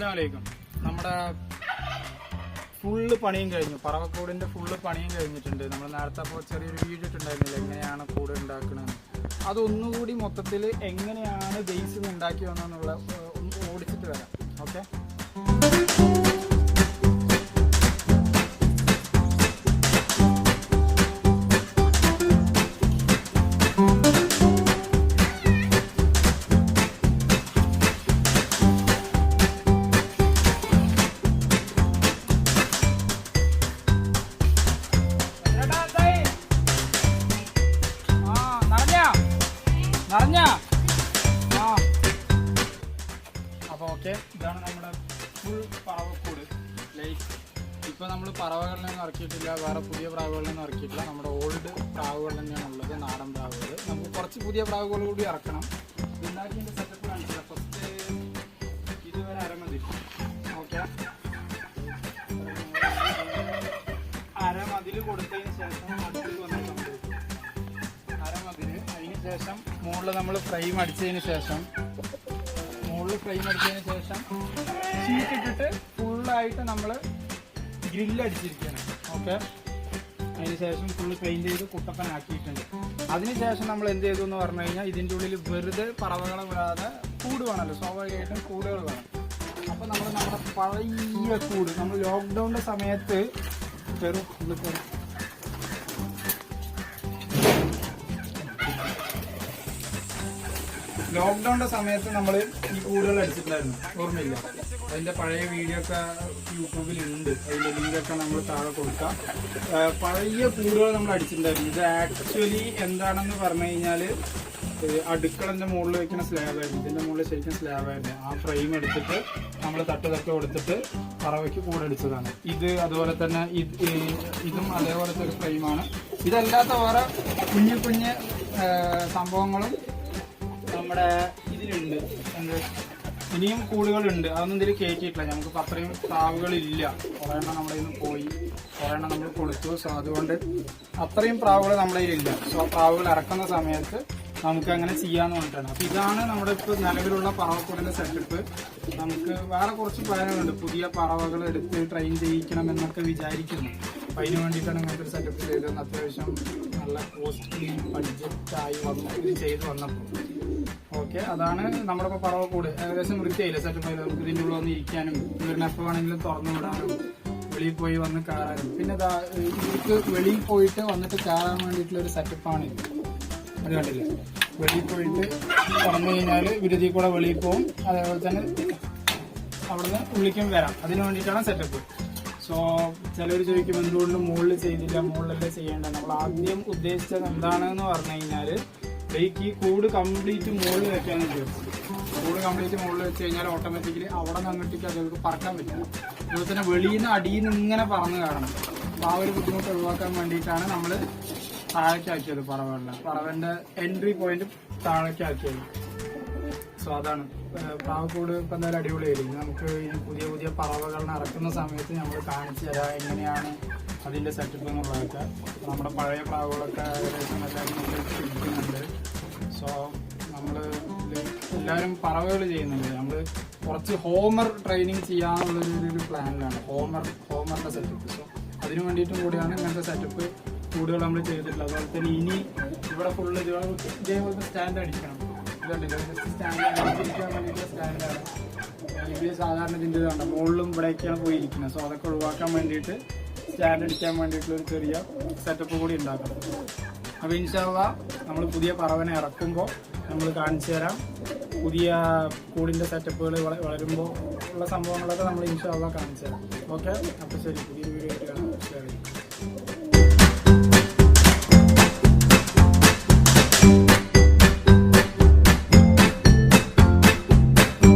അസ്സാം വലൈക്കും നമ്മുടെ ഫുള്ള് പണിയും കഴിഞ്ഞു. പറവക്കൂടിന്റെ ഫുള്ള് പണിയും കഴിഞ്ഞിട്ടുണ്ട്. നമ്മൾ നേരത്തെ അപ്പോൾ ചെറിയൊരു വീഡിയോ ഇട്ടുണ്ടായിരുന്നില്ല എങ്ങനെയാണ് കൂട് ഉണ്ടാക്കുന്നത് അതൊന്നുകൂടി മൊത്തത്തിൽ എങ്ങനെയാണ് ബേസ് ഉണ്ടാക്കി വന്നെന്നുള്ള ഒന്ന് ഓടിച്ചിട്ട് വരാം. ഓക്കെ? നിറഞ്ഞാ ആ. അപ്പോൾ ഓക്കെ ഇതാണ് നമ്മുടെ ഫുൾ പറവക്കൂട്. ലൈക്ക് ഇപ്പോൾ നമ്മൾ പറവകളിലൊന്നും ഇറക്കിയിട്ടില്ല വേറെ പുതിയ പ്രാവുകളിലൊന്നും ഇറക്കിയിട്ടില്ല. നമ്മുടെ ഓൾഡ് പ്രാവുകൾ തന്നെയാണ് ഉള്ളത് നാടൻ പ്രാവുകൾ. നമുക്ക് കുറച്ച് പുതിയ പ്രാവുകൾ കൂടി ഇറക്കണം. ഉണ്ടാക്കിയതിന്റെ സെറ്റപ്പ് കാണിച്ചില്ല. ഫസ്റ്റ് ഇതുവരെ അരമതി ഓക്കെ. അരമതിൽ കൊടുത്തതിന് ശേഷം അടുത്ത് വന്നിട്ടുണ്ട്. അരമതിൽ അതിന് ശേഷം മുകളിൽ നമ്മൾ ഫ്രെയിം അടിച്ചതിന് ശേഷം മുകളിൽ ഫ്രെയിം അടിച്ചതിന് ശേഷം ഷീറ്റ് ഇട്ടിട്ട് ഫുള്ളായിട്ട് നമ്മൾ ഗ്രില്ല് അടിച്ചിരിക്കുകയാണ്. ഓക്കെ അതിന് ശേഷം ഫുള്ള് പെയിന്റ് ചെയ്ത് കുട്ടപ്പനാക്കിയിട്ടുണ്ട്. അതിനുശേഷം നമ്മൾ എന്ത് ചെയ്തു എന്ന് പറഞ്ഞു കഴിഞ്ഞാൽ ഇതിന്റെ ഉള്ളിൽ വെറുതെ പറവകളെ വിടാതെ കൂട് വേണമല്ലോ. സ്വാഭാവികമായിട്ടും കൂടുകൾ വേണം. അപ്പോൾ നമ്മൾ നമ്മുടെ പഴയ കൂട് നമ്മൾ ലോക്ക്ഡൗണിന്റെ സമയത്ത് കയറും ലോക്ക്ഡൌണിന്റെ സമയത്ത് നമ്മൾ ഈ കൂടുതൽ അടിച്ചിട്ടുണ്ടായിരുന്നു. ഓർമ്മയില്ല. അതിന്റെ പഴയ വീഡിയോ ഒക്കെ യൂട്യൂബിൽ ഉണ്ട് അതിന്റെ ലിങ്കൊക്കെ നമ്മൾ താഴെ കൊടുക്കാം. പഴയ കൂടുകൾ നമ്മൾ അടിച്ചിട്ടുണ്ടായിരുന്നു. ഇത് ആക്ച്വലി എന്താണെന്ന് പറഞ്ഞു കഴിഞ്ഞാൽ അടുക്കളന്റെ മുകളിൽ വെക്കുന്ന സ്ലാബായിരുന്നു ഇതിന്റെ മുകളിൽ ശരിക്കും സ്ലാബായിരുന്നു ആ ഫ്രെയിം എടുത്തിട്ട് നമ്മൾ തട്ട് തട്ട് കൊടുത്തിട്ട് പറവയ്ക്ക് കൂടടിച്ചതാണ് ഇത് അതുപോലെ തന്നെ ഇത് ഇതും അതേപോലത്തെ ഒരു ഫ്രെയിമാണ് ഇതല്ലാത്ത വേറെ കുഞ്ഞു കുഞ്ഞ് സംഭവങ്ങളും നമ്മുടെ ഇതിലുണ്ട്. ഇനിയും കൂടുകളുണ്ട്. അതൊന്നും ഇതിൽ കയറ്റിയിട്ടില്ല നമുക്ക് അത്രയും പ്രാവുകളില്ല. കുറേ എണ്ണം നമ്മുടെ ഇന്ന് പോയി. കുറേ എണ്ണം നമ്മൾ കൊടുത്തു. സോ അതുകൊണ്ട് അത്രയും പ്രാവുകൾ നമ്മുടെ കയ്യിലില്ല. സോ പ്രാവുകൾ ഇറക്കുന്ന സമയത്ത് നമുക്ക് അങ്ങനെ ചെയ്യാന്ന് പറഞ്ഞിട്ടാണ്. അപ്പൊ ഇതാണ് നമ്മുടെ ഇപ്പോൾ നിലവിലുള്ള പറവക്കൂടിന്റെ സെറ്റപ്പ് നമുക്ക് വേറെ കുറച്ച് പ്ലാനുകളുണ്ട്. പുതിയ പറവകൾ എടുത്ത് ട്രെയിൻ ചെയ്യിക്കണം എന്നൊക്കെ വിചാരിക്കുന്നു. അപ്പൊ അതിന് വേണ്ടിയിട്ടാണ് ഇങ്ങനത്തെ ഒരു സെറ്റപ്പ് ചെയ്തത്. അത്യാവശ്യം നല്ല കോസ്റ്റ്ലി ബഡ്ജറ്റ് ആയി വന്നു ഇത് ചെയ്ത് വന്നപ്പോൾ. ഓക്കെ അതാണ് നമ്മുടെ ഇപ്പോൾ പറവക്കൂട് ഏകദേശം വൃത്തിയായില്ല? സെറ്റപ്പ് നമുക്ക് ഇതിന്റെ ഉള്ളിൽ വന്ന് ഇരിക്കാനും വീടിന് എപ്പോൾ വേണമെങ്കിലും തുറന്നു വിടാനും വെളിയിൽ പോയി വന്ന് കയറാനും. പിന്നെ ഇവർക്ക് വെളിയിൽ പോയിട്ട് വന്നിട്ട് കയറാൻ വേണ്ടിയിട്ടുള്ള ഒരു സെറ്റപ്പാണ് ഇത്. അത് കണ്ടില്ലേ? വെളിയിൽ പോയിട്ട് തുറന്നു കഴിഞ്ഞാൽ വിരുതി കൂടെ വെളിയിൽ പോകും അതേപോലെ തന്നെ അവിടുന്ന് ഉള്ളിക്കും വരാം. അതിന് വേണ്ടിയിട്ടാണ് സെറ്റപ്പ് സോ ചിലർ ചോദിക്കും എന്തുകൊണ്ട് മുകളിൽ ചെയ്തില്ല? മുകളിലല്ലേ ചെയ്യേണ്ടത്? നമ്മൾ ആദ്യം ഉദ്ദേശിച്ചത് എന്താണെന്ന് പറഞ്ഞു കഴിഞ്ഞാൽ ബൈക്ക് ഈ കൂട് കംപ്ലീറ്റ് മുകളിൽ വെക്കാന്ന് വിചാരിച്ചു കൂട് കംപ്ലീറ്റ് മുകളിൽ വെച്ച് കഴിഞ്ഞാൽ ഓട്ടോമാറ്റിക്കലി അവിടെ നിന്ന് അങ്ങോട്ടേക്ക് അതുങ്ങൾക്ക് പറക്കാൻ പറ്റില്ല. അതുപോലെ തന്നെ വെളിയിൽ നിന്ന് അടിയിൽ നിന്ന് ഇങ്ങനെ പറന്ന് കാണണം. അപ്പോൾ ആ ഒരു ബുദ്ധിമുട്ട് ഒഴിവാക്കാൻ വേണ്ടിയിട്ടാണ് നമ്മൾ താഴേക്കാക്കിയത് പറവലിനെ പറവന്റെ എൻട്രി പോയിന്റ് താഴേക്കാക്കിയത്. സോ അതാണ്. പാവക്കൂട് ഇപ്പം എന്തായാലും അടിപൊളിയായിരിക്കും. നമുക്ക് ഈ പുതിയ പുതിയ പറവകളിനെ ഇറക്കുന്ന സമയത്ത് നമ്മൾ കാണിച്ചു തരാം എങ്ങനെയാണ് അതിന്റെ സെറ്റപ്പ് എന്നുള്ളതൊക്കെ. നമ്മുടെ പഴയ പ്രാവുകളൊക്കെ ഏകദേശം എല്ലാവരും സോ നമ്മൾ എല്ലാവരും പറവുകൾ ചെയ്യുന്നുണ്ട്. നമ്മൾ കുറച്ച് ഹോമർ ട്രെയിനിങ് ഒരു പ്ലാനിലാണ് ഹോമർ ഹോമറിന്റെ സെറ്റപ്പ് സോ അതിനു വേണ്ടിയിട്ടും കൂടിയാണ് ഇങ്ങനത്തെ സെറ്റപ്പ് കൂടുതൽ നമ്മൾ ചെയ്തിട്ടുള്ളത്. അതുപോലെ തന്നെ ഇനി ഇവിടെ ഫുള്ള് ഇതേപോലത്തെ സ്റ്റാൻഡ് അടിക്കണം. സ്റ്റാൻഡ് സാധാരണ ഇതാണ് മുകളിലും ഇവിടെയൊക്കെയാണ് പോയിരിക്കുന്നത്. സോ അതൊക്കെ ഒഴിവാക്കാൻ വേണ്ടിയിട്ട് സ്റ്റാൻഡ് അടിക്കാൻ വേണ്ടിയിട്ടുള്ള ഒരു ചെറിയ സെറ്റപ്പ് കൂടി ഉണ്ടാക്കണം. അപ്പോൾ ഇൻഷാല്ല നമ്മൾ പുതിയ പറവനെ ഇറക്കുമ്പോൾ നമ്മൾ കാണിച്ചു തരാം. പുതിയ കൂടിന്റെ സെറ്റപ്പുകൾ വളരുമ്പോൾ ഉള്ള സംഭവങ്ങളൊക്കെ നമ്മൾ ഇൻഷാല്ല കാണിച്ചു തരാം. ഓക്കെ? അപ്പോൾ ശരി പുതിയ വീഡിയോ ആയിട്ട് കാണാം.